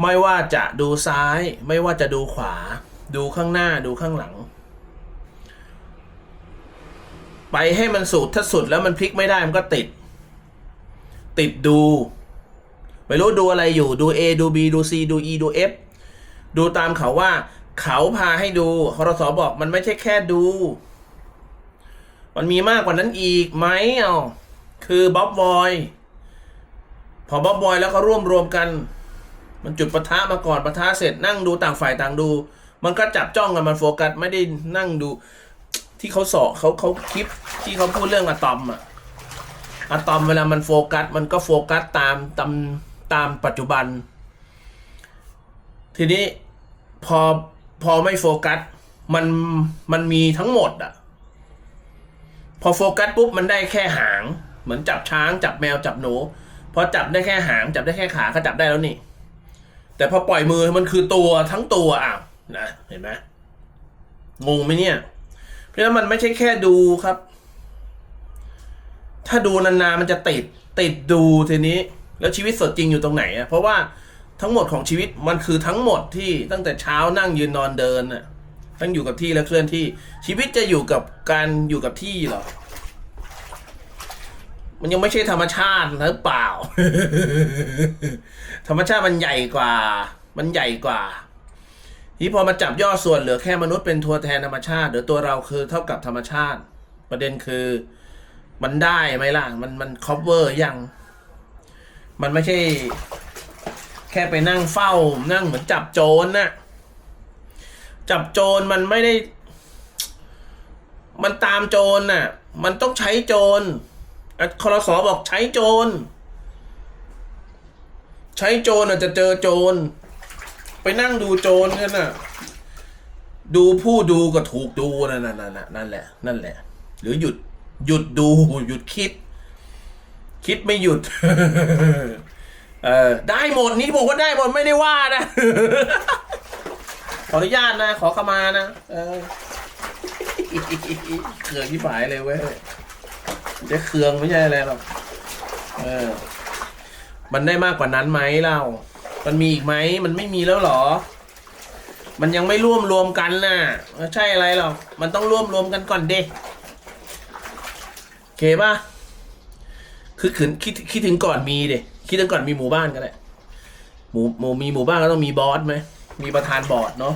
ไม่ว่าจะดูซ้าย ไม่ว่าจะดูขวา ดูข้างหน้าดูข้างหลัง ไปให้มันสุดถ้าสุดแล้วมันพลิกไม่ได้มันก็ติด ติดดู ไม่รู้ดูอะไรอยู่ดู A ดู B ดู C ดู E ดู F ดูตามเขาว่า เขาพาให้ดูคอรสอบอกมันไม่ใช่แค่ดู มันมีมากกว่านั้นอีกไหมเอ้าคือบ๊อบบอย พอบ๊อบบอยแล้วก็ร่วมรวมกัน มันจุดประทะมาก่อนประทะเสร็จนั่งดูต่างฝ่ายต่างดู มันก็จับจ้องกันมันโฟกัสไม่ได้นั่งดู ที่เขาสอเขาเขาคลิปที่เขาพูดเรื่องอะตอมอะอะตอมเวลามันโฟกัส มันก็โฟกัสตามตามตามปัจจุบัน ทีนี้พอพอไม่โฟกัสมันมันมีทั้งหมดอะพอโฟกัสปุ๊บมันได้แค่หาง เหมือนจับช้างจับแมวจับหนูพอจับได้แค่หางจับได้แค่ขาก็จับได้แล้วนี่ แต่พอปล่อยมือมันคือตัวทั้งตัวอ้าวนะเห็นไหมงงไหมเนี่ย เพราะฉะนั้นมันไม่ใช่แค่ดูครับ ถ้าดูนานๆมันจะติดติดดูทีนี้ แล้วชีวิตสดจริงอยู่ตรงไหนอะเพราะว่าทั้งหมดของชีวิตมันคือทั้งหมดที่ตั้งแต่เช้านั่งยืนนอนเดินน่ะทั้งอยู่กับที่และเคลื่อนที่ชีวิตจะอยู่กับการอยู่กับที่เหรอ มันยังไม่ใช่ธรรมชาติหรือเปล่า ธรรมชาติมันใหญ่กว่า มันใหญ่กว่า ที่พอมาจับย่อส่วนเหลือแค่มนุษย์เป็นตัวแทนธรรมชาติ หรือตัวเราคือเท่ากับธรรมชาติ ประเด็นคือมันได้ไหมล่ะ มันมัน cover ยัง มันไม่ใช่ แค่ไปนั่งเฝ้า นั่งเหมือนจับโจรน่ะจับโจรมันไม่ได้ มันตามโจรน่ะ มันต้องใช้โจร อะครสอบอกใช้โจร ใช้โจรอะจะเจอโจร ไปนั่งดูโจรกันน่ะ ดูผู้ดูก็ถูกดูนั่นนั่นนั่นแหละ นั่นแหละ หรือหยุดหยุดดูหยุดคิด คิดไม่หยุด เออได้หมดนี่บอกว่าได้หมดไม่ได้ว่านะ ขออนุญาตนะ ขอขมานะ เออเคืองที่ฝายเลยเว้ย จะเคืองไม่ใช่อะไรหรอกเออ มันได้มากกว่านั้นไหมเล่ามันมีอีกไหมมันไม่มีแล้วหรอ มันยังไม่ร่วมรวมกันน่ะใช่อะไรหรอกมันต้องร่วมรวมกันก่อนเด็กเคป่ะคือขืนคิดคิดถึงก่อนมีเด็คิดถึงก่อนมีหมู่บ้านก็ได้หมู่หมู่มีหมู่บ้านก็ต้องมีบอสไหมมีประธานบอร์ดเนาะ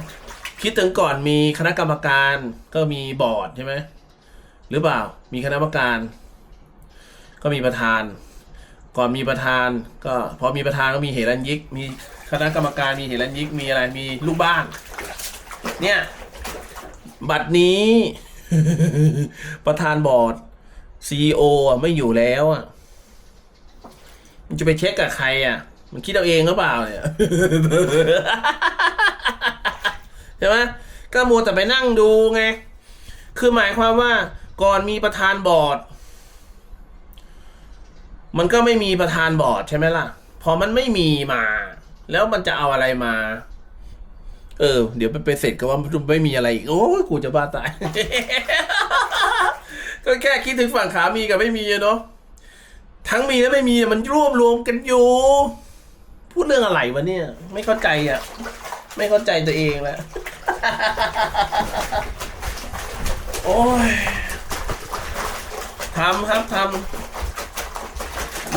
คิดถึงก่อนมีคณะกรรมการก็มีบอร์ดใช่ไหมหรือเปล่ามีคณะกรรมการ ก็มีประธาน ก่อนมีประธาน ก็พอมีประธานก็มีเหรัญยิก มีคณะกรรมการมีเหรัญยิกมีอะไรมีลูกบ้าน เนี่ยบัตรนี้ ประธานบอร์ดซีออะไม่อยู่แล้วอะมันจะไปเช็คกับใครอะ มันคิดเอาเองหรือเปล่าเนี่ยใช่ไหมก็มัวแต่ไปนั่งดูไง คือหมายความว่าก่อนมีประธานบอร์ด มันก็ไม่มีประธานบอร์ดใช่ไหมล่ะ พอมันไม่มีมา แล้วมันจะเอาอะไรมา เออ เดี๋ยวไปไปเสร็จก็ว่าไม่มีอะไรอีกโอ้ยกูจะบ้าตาย ก็แค่คิดถึงฝั่งขามีกับไม่มีเนาะทั้งมีและไม่มีมันรวบรวมกันอยู่ พูดเรื่องอะไรวะเนี่ย ไม่เข้าใจอะ ไม่เข้าใจตัวเองแล้วโอ้ยทำครับทำ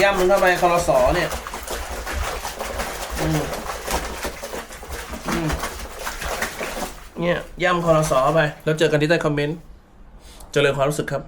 ย่ำมันเข้าไปคอรสอเนี่ยเนี่ยย่ำคอรสอเข้าไป แล้วเจอกันที่ใต้คอมเมนต์ เจริญความรู้สึกครับ